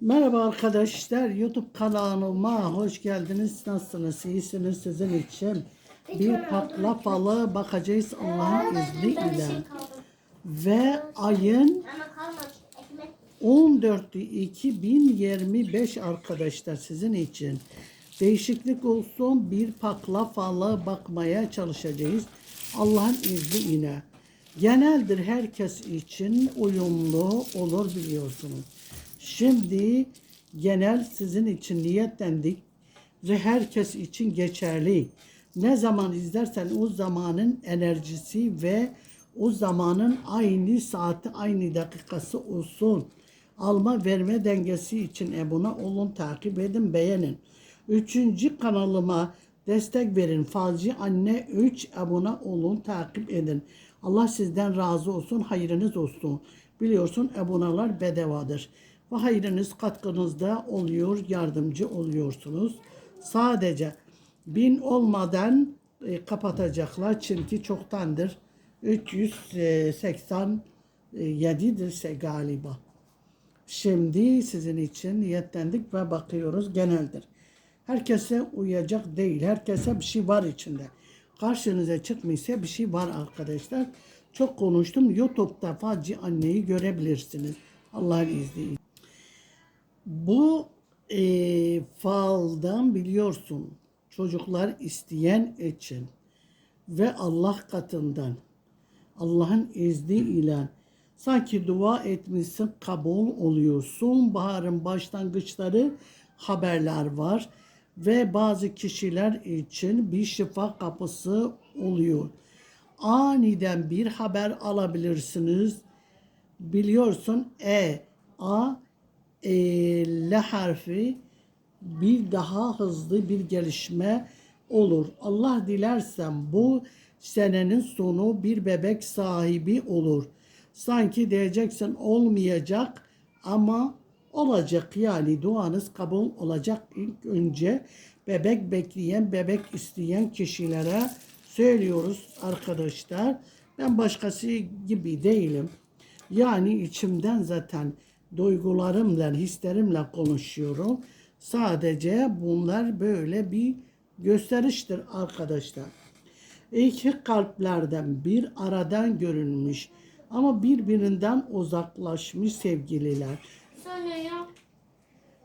Merhaba arkadaşlar, YouTube kanalıma hoş geldiniz. Nasılsınız? İyisiniz sizin için. Bir paklafalı bakacağız Allah'ın izniyle. Ve ayın Ama kalmamış ekmek. 14'ü 2025 arkadaşlar sizin için. Değişiklik olsun bir paklafalı bakmaya çalışacağız. Allah'ın izniyle. Geneldir herkes için uyumlu olur biliyorsunuz. Şimdi genel sizin için niyetlendik ve herkes için geçerli. Ne zaman izlersen o zamanın enerjisi ve o zamanın aynı saati aynı dakikası olsun. Alma verme dengesi için abone olun, takip edin, beğenin. Üçüncü kanalıma destek verin. Falcı Anne 3 abone olun, takip edin. Allah sizden razı olsun, hayrınız olsun. Biliyorsun aboneler bedavadır. Ve hayrınız katkınızda oluyor, yardımcı oluyorsunuz. Sadece bin olmadan e, kapatacaklar çünkü çoktandır 387'dirse galiba. Şimdi sizin için niyetlendik ve bakıyoruz geneldir. Herkese uyacak değil. Herkese bir şey var içinde. Karşınıza çıkmışsa bir şey var arkadaşlar. Çok konuştum. YouTube'da Facı Anne'yi görebilirsiniz. Allah'ın izniyle. Bu e, faldan biliyorsun çocuklar isteyen için ve Allah katından Allah'ın izniyle sanki dua etmişsin kabul oluyorsun. Baharın başlangıçları haberler var ve bazı kişiler için bir şifa kapısı oluyor. Aniden bir haber alabilirsiniz. Biliyorsun E, A, e, L harfi bir daha hızlı bir gelişme olur. Allah dilersen bu senenin sonu bir bebek sahibi olur. Sanki diyeceksin olmayacak ama olacak yani duanız kabul olacak ilk önce bebek bekleyen bebek isteyen kişilere söylüyoruz arkadaşlar. Ben başkası gibi değilim. Yani içimden zaten duygularımla, hislerimle konuşuyorum. Sadece bunlar böyle bir gösteriştir arkadaşlar. İki kalplerden bir aradan görünmüş ama birbirinden uzaklaşmış sevgililer Sonra ya.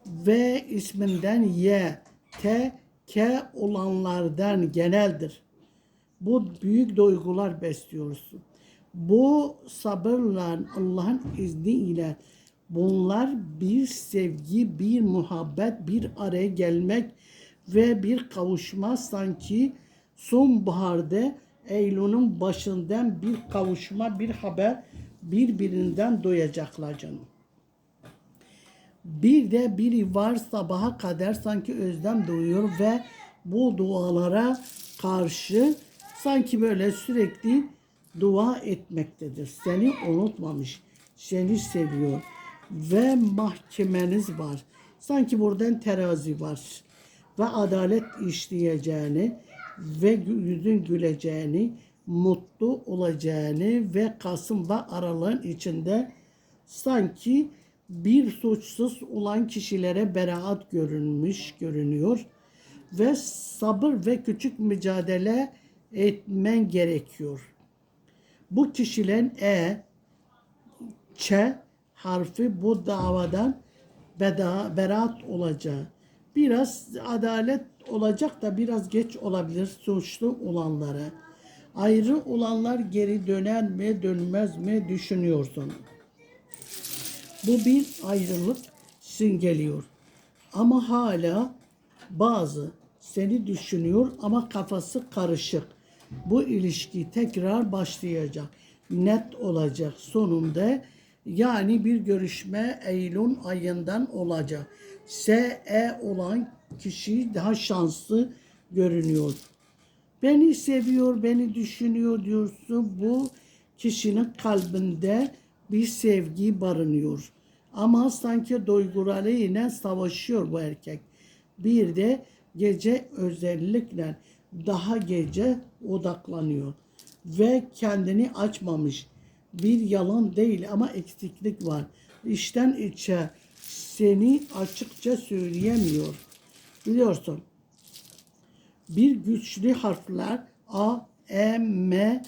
ve isminden Y, T, K olanlardan geneldir. Bu büyük duygular besliyorsun. Bu sabırla Allah'ın izniyle bunlar bir sevgi, bir muhabbet, bir araya gelmek ve bir kavuşma sanki sonbaharda Eylül'ün başından bir kavuşma, bir haber birbirinden doyacaklar canım. Bir de biri var sabaha kadar sanki özlem duyuyor ve bu dualara karşı sanki böyle sürekli dua etmektedir. Seni unutmamış, seni seviyor ve mahkemeniz var. Sanki buradan terazi var ve adalet işleyeceğini ve yüzün güleceğini, mutlu olacağını ve Kasım ve Aralık'ın içinde sanki bir suçsuz olan kişilere beraat görünmüş görünüyor ve sabır ve küçük mücadele etmen gerekiyor. Bu kişilerin E, Ç harfi bu davadan beda, beraat olacağı. Biraz adalet olacak da biraz geç olabilir suçlu olanlara. Ayrı olanlar geri döner mi dönmez mi düşünüyorsun. Bu bir ayrılık simgeliyor. Ama hala bazı seni düşünüyor ama kafası karışık. Bu ilişki tekrar başlayacak. Net olacak sonunda. Yani bir görüşme Eylül ayından olacak. SE olan kişi daha şanslı görünüyor. Beni seviyor, beni düşünüyor diyorsun. Bu kişinin kalbinde bir sevgi barınıyor. Ama sanki duyguları yine savaşıyor bu erkek. Bir de gece özellikle daha gece odaklanıyor. Ve kendini açmamış. Bir yalan değil ama eksiklik var. İçten içe seni açıkça söyleyemiyor. Biliyorsun. Bir güçlü harfler A, E, M,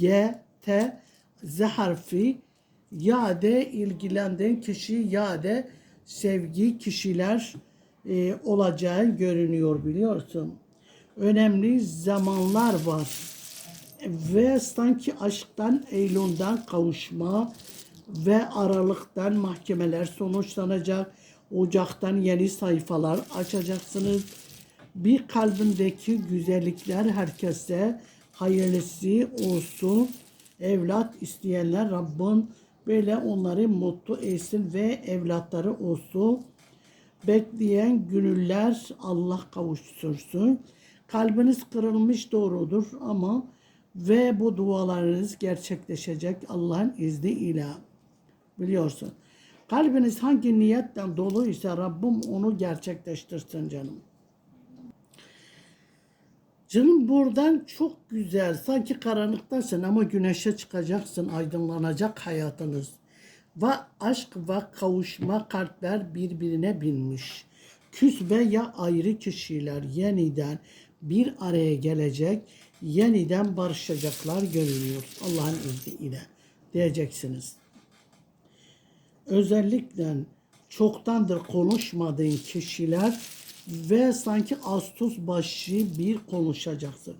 G, T, Z harfi ya da ilgilendiğin kişi ya da sevgi kişiler e, olacağı görünüyor biliyorsun. Önemli zamanlar var ve sanki aşktan, Eylül'den kavuşma ve Aralık'tan mahkemeler sonuçlanacak. Ocaktan yeni sayfalar açacaksınız. Bir kalbindeki güzellikler herkese hayırlısı olsun. Evlat isteyenler Rabbim böyle onları mutlu etsin ve evlatları olsun. Bekleyen gönüller Allah kavuştursun. Kalbiniz kırılmış doğrudur ama ve bu dualarınız gerçekleşecek Allah'ın izniyle. Biliyorsun. Kalbiniz hangi niyetten doluysa Rabbim onu gerçekleştirsin canım. Canım buradan çok güzel. Sanki karanlıktasın ama güneşe çıkacaksın. Aydınlanacak hayatınız. Ve aşk ve kavuşma kalpler birbirine binmiş. Küs veya ayrı kişiler yeniden bir araya gelecek. Yeniden barışacaklar görünüyor. Allah'ın izniyle diyeceksiniz. Özellikle çoktandır konuşmadığın kişiler ve sanki Ağustos başı bir konuşacaksın.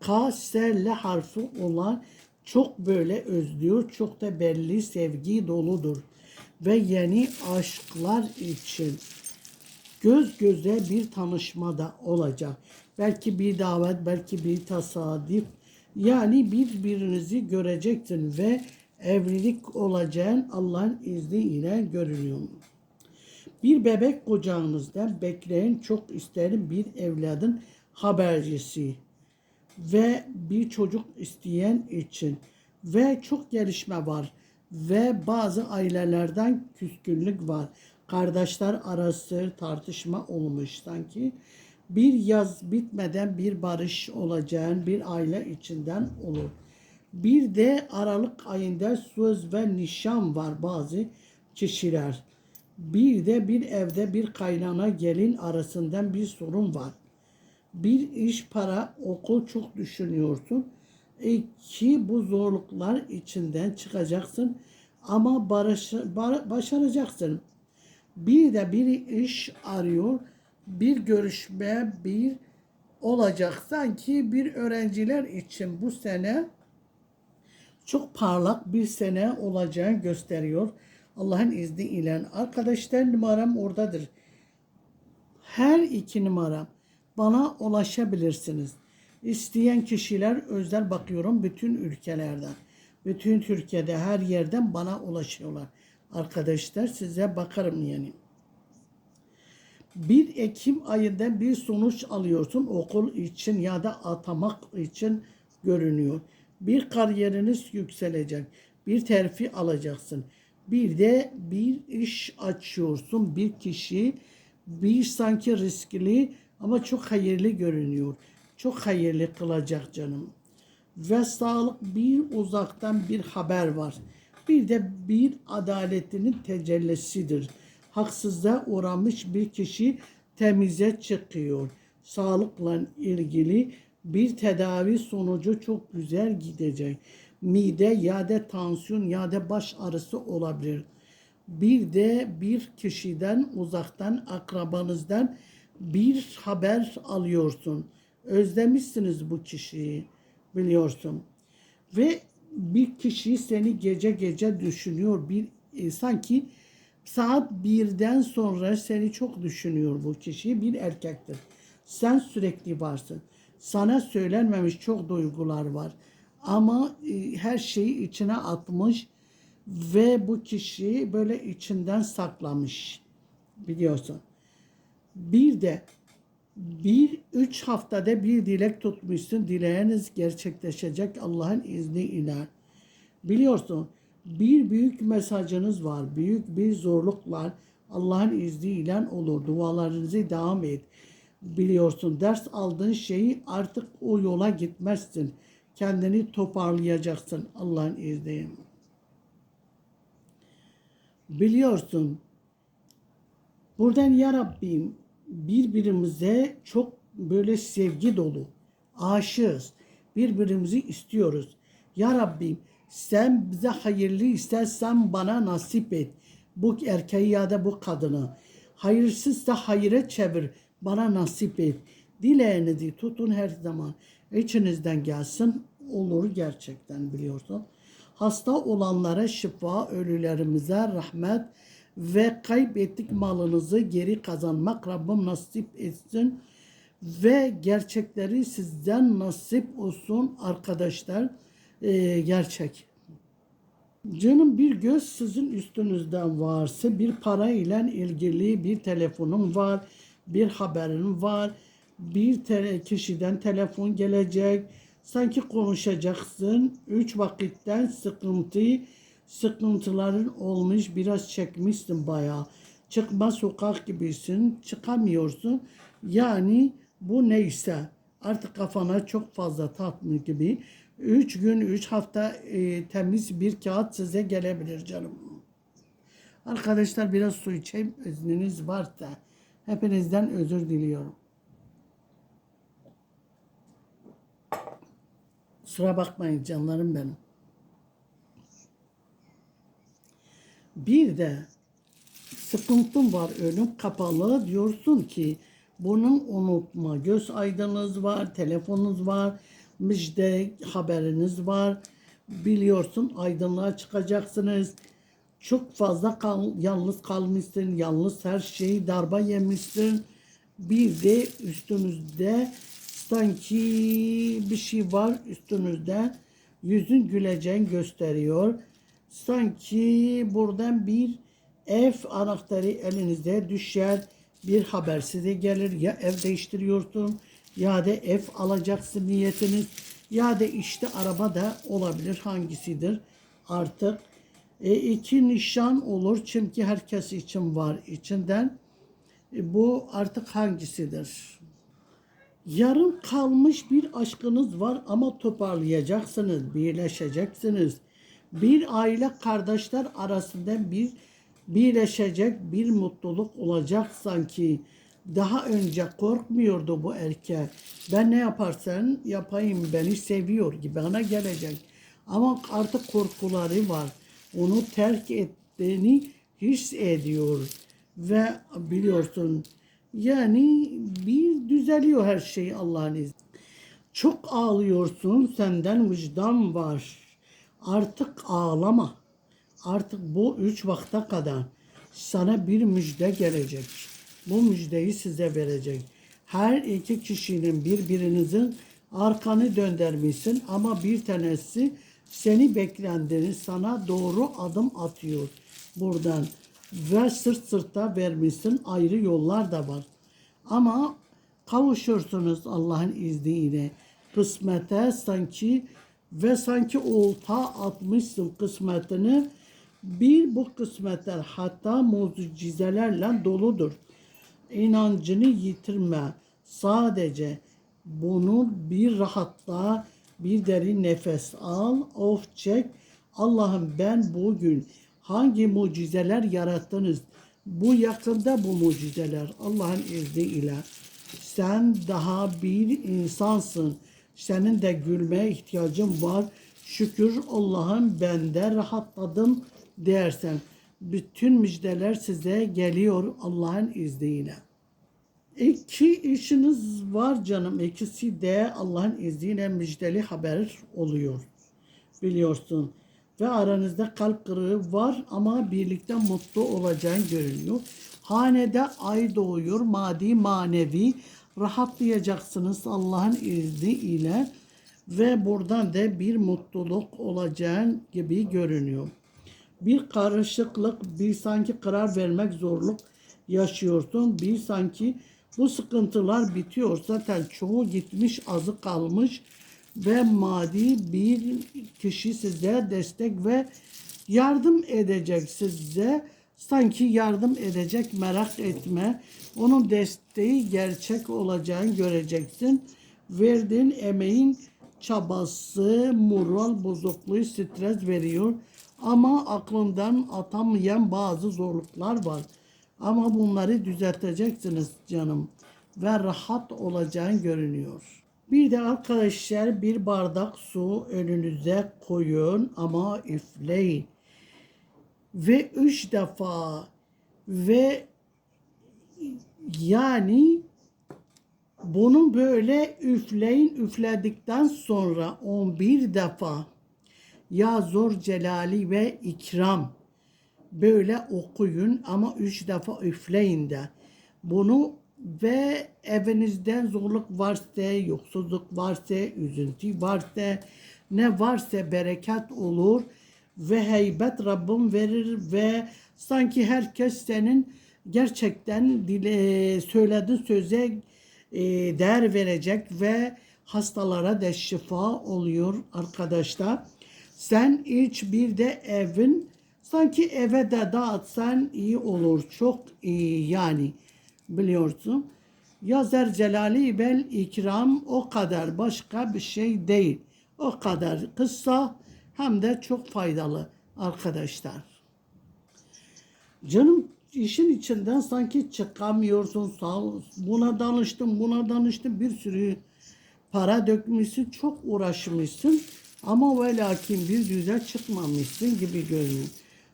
K, S, L harfi olan çok böyle özlüyor, çok da belli sevgi doludur. Ve yeni aşklar için göz göze bir tanışma da olacak. Belki bir davet, belki bir tesadüf. Yani birbirinizi göreceksin ve evlilik olacağın Allah'ın izniyle görünüyor. Bir bebek kucağınızda bekleyen çok isterim bir evladın habercisi ve bir çocuk isteyen için ve çok gelişme var ve bazı ailelerden küskünlük var. Kardeşler arası tartışma olmuş sanki. Bir yaz bitmeden bir barış olacağın bir aile içinden olur. Bir de Aralık ayında söz ve nişan var bazı kişiler. Bir de bir evde bir kaynana gelin arasından bir sorun var. Bir iş, para, okul çok düşünüyorsun. İki, bu zorluklar içinden çıkacaksın ama barış, bar- başaracaksın. Bir de bir iş arıyor, bir görüşme, bir olacak. Sanki bir öğrenciler için bu sene çok parlak bir sene olacağını gösteriyor. Allah'ın izniyle. Arkadaşlar numaram oradadır. Her iki numaram bana ulaşabilirsiniz. İsteyen kişiler özel bakıyorum bütün ülkelerden. Bütün Türkiye'de her yerden bana ulaşıyorlar. Arkadaşlar size bakarım yani. 1 Ekim ayında bir sonuç alıyorsun okul için ya da atamak için görünüyor. Bir kariyeriniz yükselecek. Bir terfi alacaksın. Bir de bir iş açıyorsun. Bir kişi bir sanki riskli ama çok hayırlı görünüyor. Çok hayırlı kılacak canım. Ve sağlık bir uzaktan bir haber var. Bir de bir adaletinin tecellisidir. Haksızlığa uğramış bir kişi temize çıkıyor. Sağlıkla ilgili bir tedavi sonucu çok güzel gidecek. Mide ya da tansiyon ya da baş ağrısı olabilir. Bir de bir kişiden uzaktan akrabanızdan bir haber alıyorsun. Özlemişsiniz bu kişiyi biliyorsun. Ve bir kişi seni gece gece düşünüyor. Bir e, sanki saat birden sonra seni çok düşünüyor bu kişi. Bir erkektir. Sen sürekli varsın. Sana söylenmemiş çok duygular var. Ama e, her şeyi içine atmış ve bu kişi böyle içinden saklamış. Biliyorsun. Bir de bir üç haftada bir dilek tutmuşsun. Dileğiniz gerçekleşecek Allah'ın izniyle. Biliyorsun bir büyük mesajınız var. Büyük bir zorluklar Allah'ın izniyle olur. Dualarınızı devam et. Biliyorsun ders aldığın şeyi artık o yola gitmezsin. Kendini toparlayacaksın Allah'ın izniyle. Biliyorsun Buradan ya Rabbim birbirimize çok böyle sevgi dolu, aşığız. Birbirimizi istiyoruz. Ya Rabbim sen bize hayırlı istersen bana nasip et. Bu erkeği ya da bu kadını. Hayırsızsa hayıra çevir. Bana nasip et. Dileğinizi tutun her zaman. İçinizden gelsin. Olur gerçekten biliyorsun. Hasta olanlara şifa, ölülerimize rahmet ve kaybettik malınızı geri kazanmak Rabbim nasip etsin. Ve gerçekleri sizden nasip olsun arkadaşlar. Ee, gerçek. Canım bir göz sizin üstünüzden varsa bir para ile ilgili bir telefonum var, bir haberin var, bir tele, kişiden telefon gelecek, sanki konuşacaksın, üç vakitten sıkıntı, sıkıntıların olmuş, biraz çekmişsin bayağı. Çıkma sokak gibisin, çıkamıyorsun. Yani bu neyse artık kafana çok fazla tatlı gibi. Üç gün, üç hafta e, temiz bir kağıt size gelebilir canım. Arkadaşlar biraz su içeyim izniniz varsa. Hepinizden özür diliyorum. Kusura bakmayın canlarım benim. Bir de sıkıntım var önüm kapalı. Diyorsun ki bunun unutma. Göz aydınınız var telefonunuz var müjde haberiniz var. Biliyorsun aydınlığa çıkacaksınız. Çok fazla kal, yalnız kalmışsın yalnız her şeyi darba yemişsin. Bir de üstünüzde sanki bir şey var üstünüzde yüzün güleceğini gösteriyor sanki buradan bir ev anahtarı elinizde düşer bir haber size gelir. Ya ev değiştiriyorsun ya da ev alacaksın niyetiniz ya da işte araba da olabilir hangisidir? Artık e, iki nişan olur çünkü herkes için var içinden. E, bu artık hangisidir? Yarım kalmış bir aşkınız var ama toparlayacaksınız birleşeceksiniz bir aile kardeşler arasında bir birleşecek bir mutluluk olacak sanki. Daha önce korkmuyordu bu erkek. Ben ne yaparsan yapayım beni seviyor gibi bana gelecek. Ama artık korkuları var. Onu terk ettiğini hissediyor. Ve biliyorsun yani bir düzeliyor her şey Allah'ın izniyle. Çok ağlıyorsun senden vicdan var. Artık ağlama. Artık bu üç vakte kadar sana bir müjde gelecek. Bu müjdeyi size verecek. Her iki kişinin birbirinizin arkanı döndürmüşsün ama bir tanesi seni beklendiğini sana doğru adım atıyor buradan. Ve sırt sırta vermişsin ayrı yollar da var. Ama kavuşursunuz Allah'ın izniyle. Kısmete sanki ve sanki olta atmışsın kısmetini. Bir bu kısmetler hatta mucizelerle doludur. İnancını yitirme. Sadece bunu bir rahatla, bir derin nefes al, of çek. Allah'ım ben bugün hangi mucizeler yarattınız? Bu yakında bu mucizeler Allah'ın izniyle. Sen daha bir insansın. Senin de gülmeye ihtiyacın var. Şükür Allah'ım ben de rahatladım dersen. Bütün müjdeler size geliyor Allah'ın izniyle. İki işiniz var canım. İkisi de Allah'ın izniyle müjdeli haber oluyor. Biliyorsun. Ve aranızda kalp kırığı var ama birlikte mutlu olacağın görünüyor. Hanede ay doğuyor. Maddi manevi rahatlayacaksınız Allah'ın izniyle. Ve buradan da bir mutluluk olacağın gibi görünüyor. Bir karışıklık, bir sanki karar vermek zorluk yaşıyorsun. Bir sanki bu sıkıntılar bitiyor. Zaten çoğu gitmiş, azı kalmış ve maddi bir kişi size destek ve yardım edecek size. Sanki yardım edecek merak etme. Onun desteği gerçek olacağını göreceksin. Verdiğin emeğin çabası, moral bozukluğu, stres veriyor. Ama aklından atamayan bazı zorluklar var. Ama bunları düzelteceksiniz canım. Ve rahat olacağın görünüyor. Bir de arkadaşlar bir bardak su önünüze koyun ama üfleyin. Ve üç defa. Ve yani bunu böyle üfleyin. Üfledikten sonra 11 defa. Ya zor celali ve ikram böyle okuyun ama üç defa üfleyin de. Bunu ve evinizden zorluk varsa, yoksulluk varsa, üzüntü varsa, ne varsa bereket olur ve heybet Rabbim verir ve sanki herkes senin gerçekten dile, söylediğin söze e, değer verecek ve hastalara da şifa oluyor arkadaşlar. Sen iç bir de evin sanki eve de dağıtsan iyi olur. Çok iyi yani biliyorsun. Yazer Celali vel ikram o kadar başka bir şey değil. O kadar kısa hem de çok faydalı arkadaşlar. Canım işin içinden sanki çıkamıyorsun. Sağ. Buna danıştım, buna danıştım. Bir sürü para dökmüşsün, çok uğraşmışsın. Ama ve lakin bir güzel çıkmamışsın gibi görünüyor.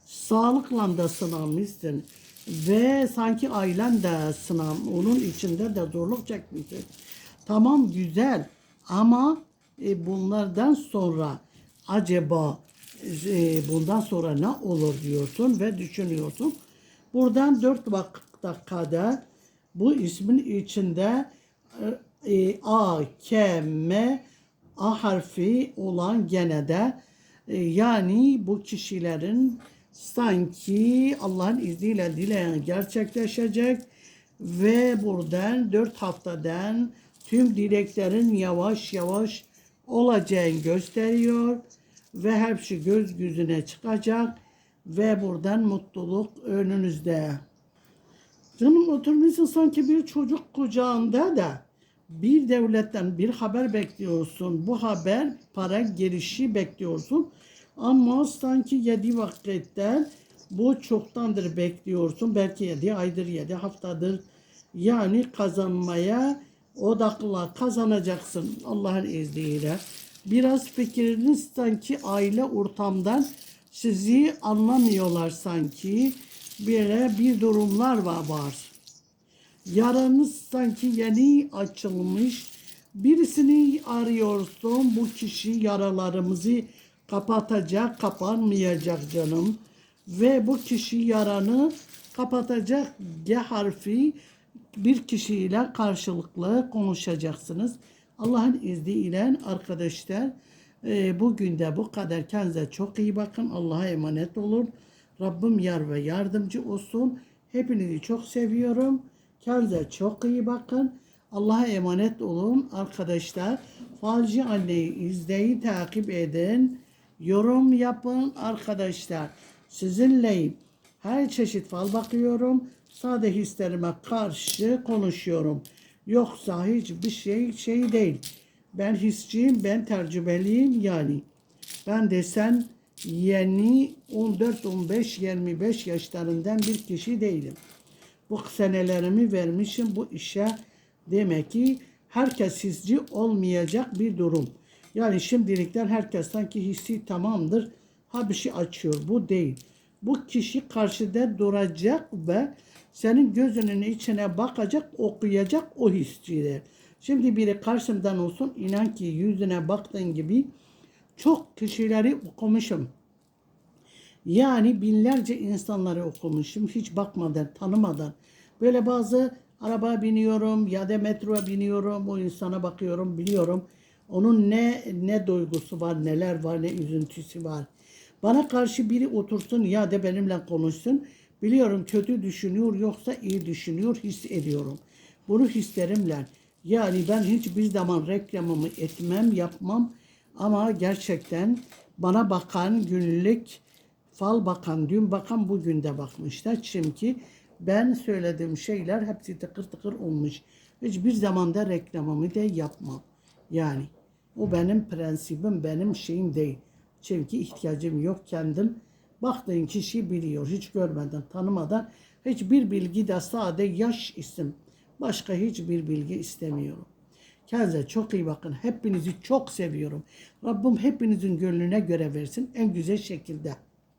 Sağlıkla da sınanmışsın. Ve sanki ailen de sınav, onun içinde de zorluk çekmişsin. Tamam güzel ama e, bunlardan sonra acaba e, bundan sonra ne olur diyorsun ve düşünüyorsun. Buradan dört dakikada bu ismin içinde e, A, K, M, A harfi olan gene de e, yani bu kişilerin sanki Allah'ın izniyle dileyen gerçekleşecek ve buradan dört haftadan tüm dileklerin yavaş yavaş olacağını gösteriyor ve hepsi göz yüzüne çıkacak ve buradan mutluluk önünüzde. Canım oturmuşsun sanki bir çocuk kucağında da bir devletten bir haber bekliyorsun. Bu haber para girişi bekliyorsun. Ama sanki yedi vakitten bu çoktandır bekliyorsun. Belki yedi aydır, yedi haftadır. Yani kazanmaya odakla kazanacaksın Allah'ın izniyle. Biraz fikriniz sanki aile ortamdan sizi anlamıyorlar sanki. Böyle bir durumlar var. Yaranız sanki yeni açılmış. Birisini arıyorsun. Bu kişi yaralarımızı kapatacak, kapanmayacak canım. Ve bu kişi yaranı kapatacak G harfi bir kişiyle karşılıklı konuşacaksınız. Allah'ın izniyle arkadaşlar e, bugün de bu kadar. Kendinize çok iyi bakın. Allah'a emanet olun. Rabbim yar ve yardımcı olsun. Hepinizi çok seviyorum. Kendinize çok iyi bakın. Allah'a emanet olun arkadaşlar. Falcı anneyi izleyin, takip edin. Yorum yapın arkadaşlar. Sizinleyim. Her çeşit fal bakıyorum. Sade hislerime karşı konuşuyorum. Yoksa hiçbir şey şey değil. Ben hisçiyim, ben tercümeliyim yani. Ben desen yeni 14, 15, 25 yaşlarından bir kişi değilim. Bu senelerimi vermişim bu işe. Demek ki herkes hisci olmayacak bir durum. Yani şimdilikten herkes sanki hissi tamamdır. Ha bir şey açıyor. Bu değil. Bu kişi karşıda duracak ve senin gözünün içine bakacak, okuyacak o hisçidir. Şimdi biri karşımdan olsun inan ki yüzüne baktığın gibi çok kişileri okumuşum. Yani binlerce insanları okumuşum hiç bakmadan, tanımadan. Böyle bazı araba biniyorum ya da metroya biniyorum, o insana bakıyorum, biliyorum. Onun ne ne duygusu var, neler var, ne üzüntüsü var. Bana karşı biri otursun ya da benimle konuşsun. Biliyorum kötü düşünüyor yoksa iyi düşünüyor, hissediyorum. Bunu hislerimle. Yani ben hiçbir zaman reklamımı etmem, yapmam. Ama gerçekten bana bakan günlük fal bakan, dün bakan bugün de bakmışlar. Çünkü ben söylediğim şeyler hepsi tıkır tıkır olmuş. Hiçbir zaman da reklamımı da yapmam. Yani o benim prensibim, benim şeyim değil. Çünkü ihtiyacım yok kendim. Baktığın kişi biliyor. Hiç görmeden, tanımadan Hiçbir bilgi de sade yaş isim. Başka hiçbir bilgi istemiyorum. Kendinize çok iyi bakın. Hepinizi çok seviyorum. Rabbim hepinizin gönlüne göre versin en güzel şekilde.